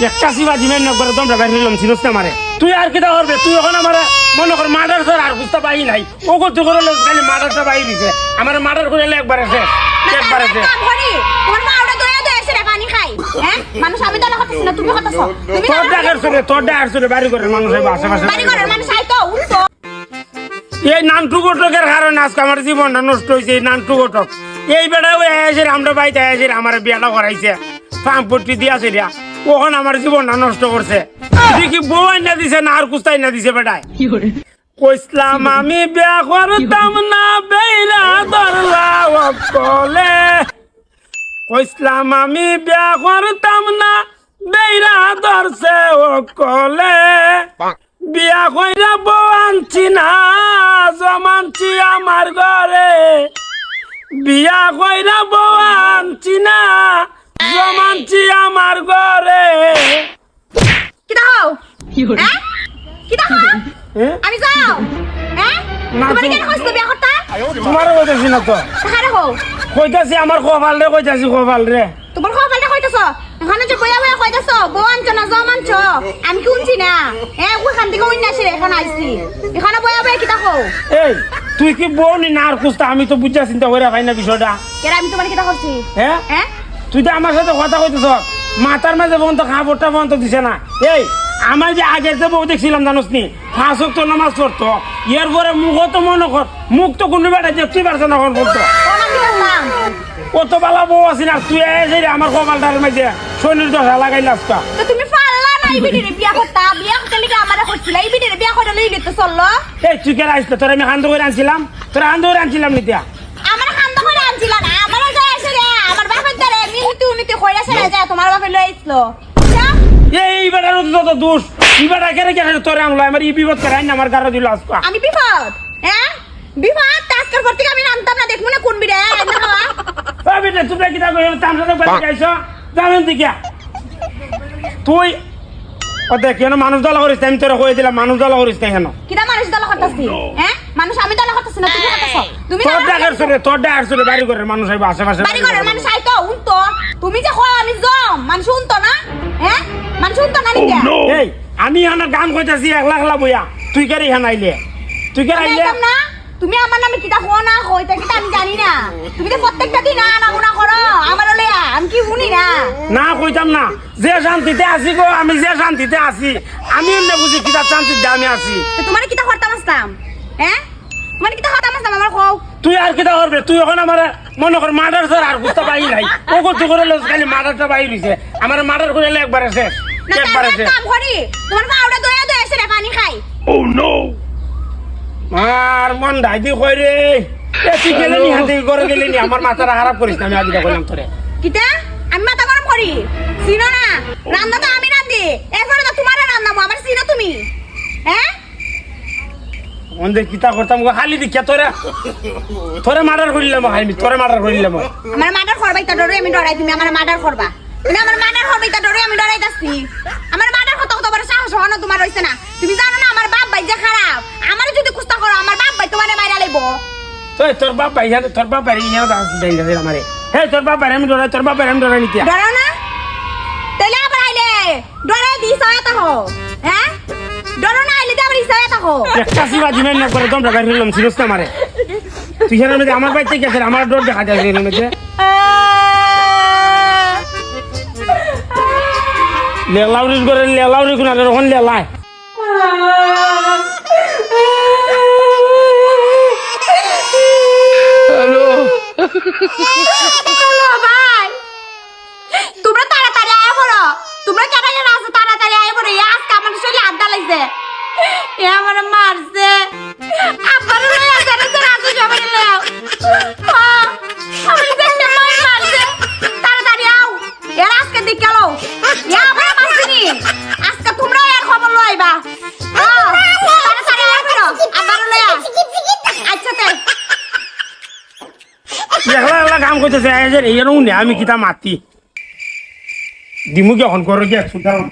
একটা সিবা জিমেন নকরে তোমরা বাইরে হইলাম চিনস না মারে তুই আর কিটা করবে? তুই এখন আমার মনে কর মার্ডার স্যার আর বুঝতে পাই নাই। ও করতে করে খালি মার্ডারটা পাই দিছে। আমার মার্ডার করে একবার আছে একবার আছে করি তোমার মা ওটা দয়া দয়া এসে পানি খাই। হ্যাঁ? মানুষ আমি দলা হতাছি না তুমি হতাছ তুমি তোর ডাকার শুনে তোর ডাকার শুনে বাড়ি করে মানুষ আশেপাশে বাড়ি ঘরের মানুষ আইতো উঠতো এই নানটু ঘটকের কারণে আজকে আমার জীবনটা নষ্ট হয়েছে এই নানটু ঘটক। এই বেড়া এসে আমরা বাড়িতে এসে আমার বিয়াটা করাইছে। পাম্পটি দিয়াছে দিয়া ওখানে আমার জীবনটা নষ্ট করছে? দেখি বউ আইনা দিছে না আর কুস্তাই না দিছে বেটায়। কইসলাম আমি বিয়া করতাম না বেইরা দরলা কলে কইসলাম আমি বিয়া করতাম না বেইরা ধরছে ও কলে বিয়া কইরা বউ আনছি না জমানছি আমার ঘরে। বিয়া কইরা বউ আনছি না জমানছি আমার ঘরে। কিটা হও হ্যাঁ? কিটা হ্যাঁ? আমি যাও। হ্যাঁ? তোমার কইতেছি না তো? কইতাছি আমার কপাল রে কইতাছি কপাল রে তোমার খবর পাল্টা কইতাছ? এখানে যে বইয়া বইয়া কইতাছ বউ আনছো না জম আনছো? আমি কি উনছি না? হ্যাঁ ওখান থেকে অন্য আসে এখানে আইছি। এখানে বইয়া বইয়া কিটা হও এই তুই কি বউ নি না আর কুস্তা আমি তো বুঝা চিন্তা করে খাই না বিষয়টা। কেরা আমি তোমার কিটা করছি হ্যাঁ? হ্যাঁ? তুই তো আমার সাথে কথা কইতেছ। মাথার মাঝে বন্ধ খাবারটা বন্ধ দিছে না। এই আমার যে আগের যে বউ দেখছিলাম জানোস নি? পাঁচ তো নামাজ পড়তো। এর পরে মুখ তো মনে কর মুখ তো কোনো বেটা দেখতে পারছে না এখন পড়তো কত বেলা বউ আছিস আর তুই এসে আমার কপালটার মাঝে শনির দশা লাগাই লাস্তা তো তুমি পারলা না এই বিটিরে বিয়া করতা? বিয়া করতে লিগে আমারে করছিল? এই বিটিরে বিয়া করে লইলে তো চলল। এই তুই কেন আসতো তোর আমি হান্দ করে আনছিলাম। তোর হান্দ করে আনছিলাম নিতিয়া আমার খান্দ করে আনছিল না আমার যায় আসে রে আমার বাপের দ্বারে মিহুতি উনিতি কইরা ছেড়ে যায় তোমার বাপে লই আইছিল এই বেটার তো দোষ। ই বেটা কেন কেন তোর আনলো? আমার ই বিপদ করে আইন আমার গাড়ি দিল আজকা। আমি বিপদ হ্যাঁ? বিপদ টাস্কার পর আমি নামতাম না দেখব না কোন বিড়ে ওই বেটা তুমি কি তা কইলো তাম সাথে বাড়ি যাইছো জানেন দিকে তুই ও দেখ কেন মানুষ দলা করিস আমি তোরা কই দিলাম মানুষ দলা করিস না কেন কিটা মানুষ দলা করতাছি হ্যাঁ? মানুষ আমি দলা না তুমি করতাছ তুমি তোর ডাকার শুনে তোর ডাকার শুনে বাড়ি করে মানুষ আশেপাশে বাড়ি ঘরের মানুষ। আইতো উনতো। তুমি যে কয় আমি জম। মানুষ উনতো না? হ্যাঁ মানুষ উনতো না নিতে এই আমি এখানে গান কইতাছি একলা একলা বইয়া তুই আইলে? তুই কেন আইলে? না? তুমি আমার নামে কিটা হো না হইতা কিটা আমি জানি না। তুমি তো প্রত্যেকটা দিন আনা গুনা করো আমার লয়া আমি কি শুনি না? না কইতাম না। যে শান্তিতে আছি গো আমি যে শান্তিতে আছি। আমি এমনি বুঝি কিতা শান্তিতে আমি আছি। তো তোমার কিটা করতাম আসতাম হ্যাঁ কিটা করতাম আসতাম আমার কও? তুই আর কিতা করবে তুই এখন আমার মনে কর মার্ডার স্যার আর বুঝতে পাই নাই। ও করতে করে খালি মার্ডারটা আমার মার্ডার করে একবার আছে। একবার আছে। কাম করি তোমার দয়া দয়া এসে রে পানি খাই। আর মন দাইদি কই রে এ তুই গেলে নি হাতে করে গেলে নি? আমার মাথাটা খারাপ করিস না আমি আগে কইলাম তোরে কিটা আমি মাথা গরম করি চিনো না রান্না তো আমি রান্ধি এরপরে তো তোমার আমার চিনো তুমি হ্যাঁ অন্ধে কিতা করতাম গো খালি দিকে তোরে তোরে মার্ডার করিলাম আমি তোরে মার্ডার করিলাম আমার মার্ডার করবাই তা ডরে আমি ডরাই তুমি আমার মার্ডার করবা। তুমি আমার মার্ডার করবাই তা ডরে আমি ডরাই যাচ্ছি আমার মার্ডার কত কত বড় সাহস হয় না তোমার হইছে না। তুমি জানো না আমার বাপ ভাই যে খারাপ। আমার যদি কুস্তা করো আমার বাপ ভাই তোমারে মাইরা লাইবো। তুই তোর বাপ ভাই তোর বাপ ভাই ইয়া দাস দেই দে আমারে হে তোর বাপ ভাই আমি ডরাই তোর বাপ ভাই আমি ডরাই নিতিয়া। ডরাও না? তাইলে আবার আইলে। ডরে দিস এটা হো? হ্যাঁ ডরো না আইলে তো আবার ইসা এটা হো একটা সিবা জিমেন না করে তোমরা বাইরে হইলাম চিনস না মারে তুই হেরার মধ্যে আমার বাড়িতে গেছে আমার ডর দেখা যায় এর মধ্যে লেলাউরির করে লেলাউরি কোন আর ওখান লেলায় হ্যালো একলা একলা কাম করতেছে আমি কিতা মাতি। দিমু কি এখন করো গিয়া ছুটালাম